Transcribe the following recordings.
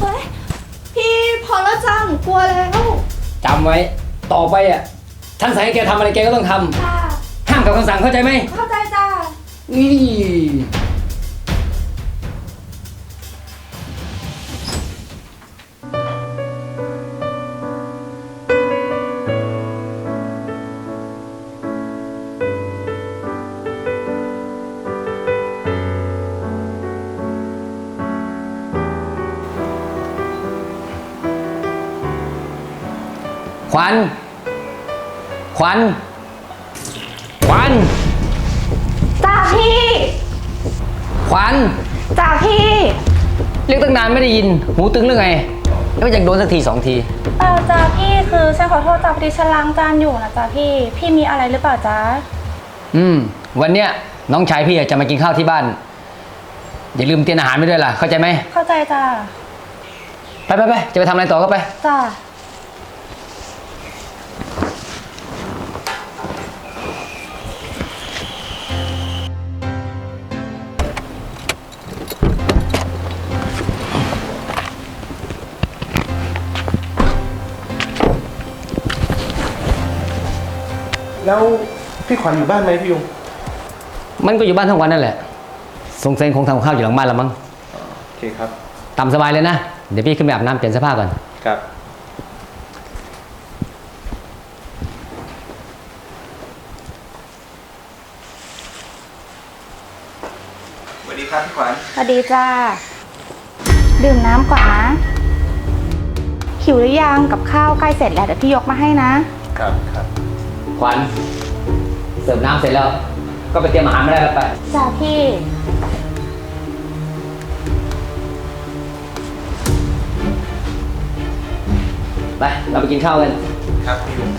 เฮ้ย พี่พอแล้วจ้าหนูกลัวแล้วจำไว้ ต่อไปอะฉันสั่งให้แกทำอะไรแกก็ต้องทค่ะำห้ามกับคำสั่งเข้าใจไหมเข้าใจจ้า นี่ ขวัญ ขวัญ ขวัญ จ้าพี่ ขวัญ จ้าพี่ เรียกตั้งนานไม่ได้ยิน หูตึงหรือไง แล้วอยากโดนสักทีสองทีเออจ้าพี่คือฉันขอโทษจ้าพอดีฉันล้างจานอยู่นะจ้าพี่ พี่มีอะไรหรือเปล่าจ้าอืม วันเนี้ยน้องชายพี่อะจะมากินข้าวที่บ้าน อย่าลืมเตรียมอาหารไปด้วยล่ะ เข้าใจไหม เข้าใจจ้าไปไปไปจะไปทำอะไรต่อก็ไป จ้า แล้วพี่ขวัญอยู่บ้านไหมพี่ยุงมันก็อยู่บ้านทั้งวันนั่นแหละ สงสัยคงทำกับข้าวอยู่หลังบ้านละมั้งโอเคครับ ตามสบายเลยนะ เดี๋ยวพี่ขึ้นไปอาบน้ำเปลี่ยนเสื้อผ้าก่อน ครับ สวัสดีครับพี่ขวัญ สวัสดีจ้า ดื่มน้ำก่อนนะ หิวหรือยังกับข้าวใกล้เสร็จแล้วเดี๋ยวพี่ยกมาให้นะ ครับครับ ขวัญเสิร์ฟน้ำเสร็จแล้ว ก็ไปเตรียมอาหารมาได้แล้วไปจ้าพี่ ไป เราไปกินข้าวกัน ครับพี่ยุง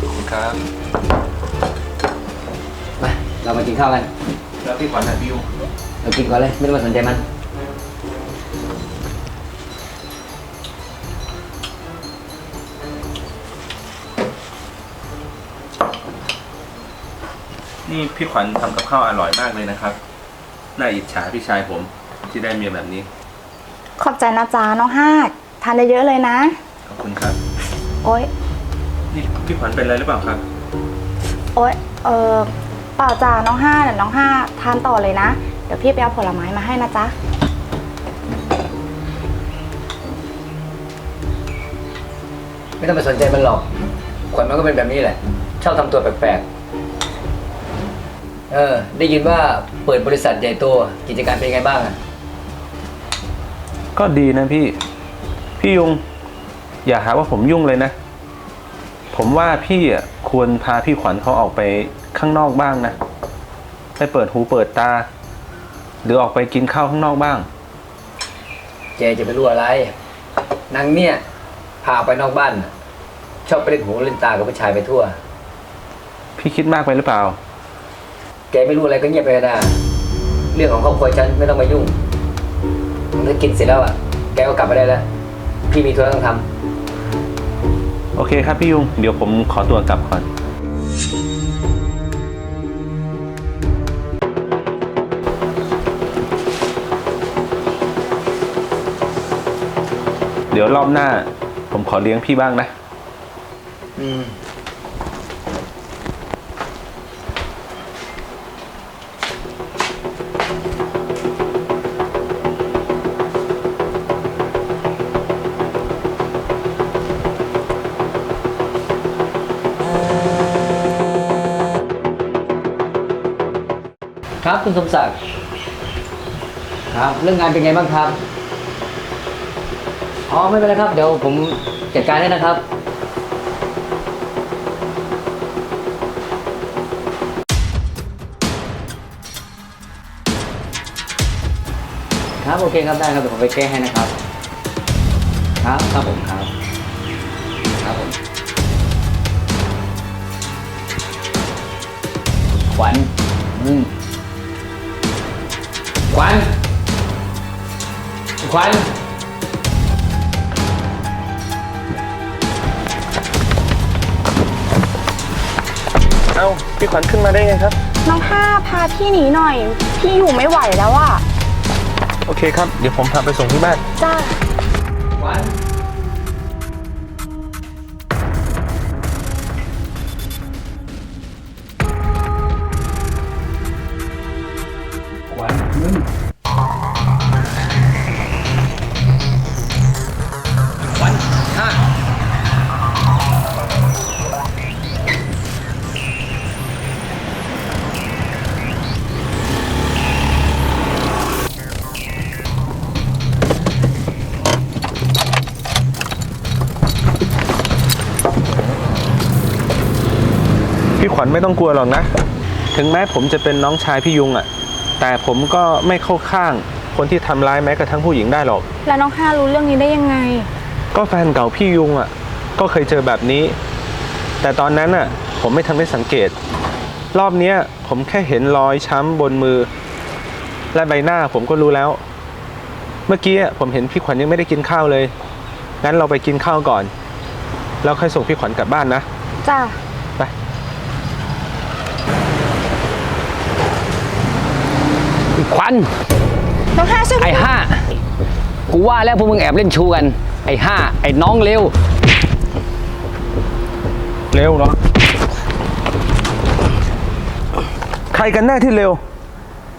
ขอบคุณครับไปเรามากินข้าวกัน แล้วพี่ขวัญน่ะพี่ยุงเรากินก่อนเลย ไม่ต้องมาสนใจมัน นี่พี่ขวัญทำกับข้าวอร่อยมากเลยนะครับ น่าอิจฉาพี่ชายผมที่ได้เมียแบบนี้ ขอบใจนะจ๊ะน้องฮากทานเยอะๆเลยนะ ขอบคุณครับ โอ๊ย นี่พี่ขวัญเป็นอะไรหรือเปล่าครับ โอ๊ย เออเปล่าจ้าน้องห้าเดี๋ยวน้องห้าทานต่อเลยนะ เดี๋ยวพี่ไปเอาผลไม้มาให้นะจ๊ะ ไม่ต้องไปสนใจมันหรอกขวัญมันก็เป็นแบบนี้แหละ ชอบทำตัวแปลกๆ เออ ได้ยินว่าเปิดบริษัทใหญ่โตกิจการเป็นไงบ้างอะก็ดีนะพี่ พี่ยุง อย่าหาว่าผมยุ่งเลยนะ ผมว่าพี่อะควรพาพี่ขวัญเขาออกไปข้างนอกบ้างนะ ไปเปิดหูเปิดตา หรือออกไปกินข้าวข้างนอกบ้าง แกจะไปรู้อะไรนางเนี่ย พาไปนอกบ้านน่ะชอบไปเล่นหูเล่นตากับผู้ชายไปทั่ว พี่คิดมากไปหรือเปล่า แกไม่รู้อะไรก็เงียบไปนะเรื่องของครอบครัวฉันไม่ต้องมายุ่งถ้ากินเสร็จแล้วอะ แกก็กลับไปได้แล้ว พี่มีธุระต้องทำ โอเคครับพี่ยุง เดี๋ยวผมขอตัวกลับก่อน เดี๋ยวรอบหน้า ผมขอเลี้ยงพี่บ้างนะ อืม ครับคุณสมศักดิ์ครับ เรื่องงานเป็นไงบ้างครับ อ๋อไม่เป็นไรครับ เดี๋ยวผมจัดการให้นะครับครับโอเคครับได้ครับเดี๋ยวผมไปแก้ให้นะครับ ครับครับผมครับครับผมขวัญอืม ขวัญขวัญเอ้าพี่ขวัญขึ้นมาได้ไงครับ น้องห้าพาพี่หนีหน่อย พี่อยู่ไม่ไหวแล้วอะโอเคครับ เดี๋ยวผมพาไปส่งที่บ้านจ้า ขวัญ ขวัญไม่ต้องกลัวหรอกนะ ถึงแม้ผมจะเป็นน้องชายพี่ยุงอะ่ะ แต่ผมก็ไม่เข้าข้างคนที่ทำร้ายแม้กระทั่งผู้หญิงได้หรอก แล้วน้องห้ารู้เรื่องนี้ได้ยังไง ก็แฟนเก่าพี่ยุงอะ่ะ ก็เคยเจอแบบนี้ แต่ตอนนั้นอะ ผมไม่ทันได้สังเกต รอบเนี้ยผมแค่เห็นรอยช้ำบนมือ และใบหน้าผมก็รู้แล้ว เมื่อกี้อะผมเห็นพี่ขวัญยังไม่ได้กินข้าวเลย งั้นเราไปกินข้าวก่อน แล้วค่อยส่งพี่ขวัญกลับบ้านนะ จ้า ไป ขวัญน้องห้าช่วยไอ้ห้ากูว่าแล้วพวกมึงแอบเล่นชูกัน ไอ้ห้าไอ้น้องเร็ว เร็วเหรอใครกันแน่ที่เร็ว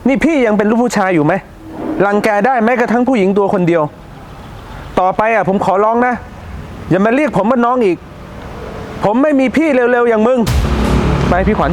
นี่พี่ยังเป็นลูกผู้ชายอยู่ไหมรังแกได้แม้กระทั่งผู้หญิงตัวคนเดียว ต่อไปอะผมขอร้องนะ อย่ามาเรียกผมว่าน้องอีก ผมไม่มีพี่เร็วๆอย่างมึง ไปพี่ขวัญ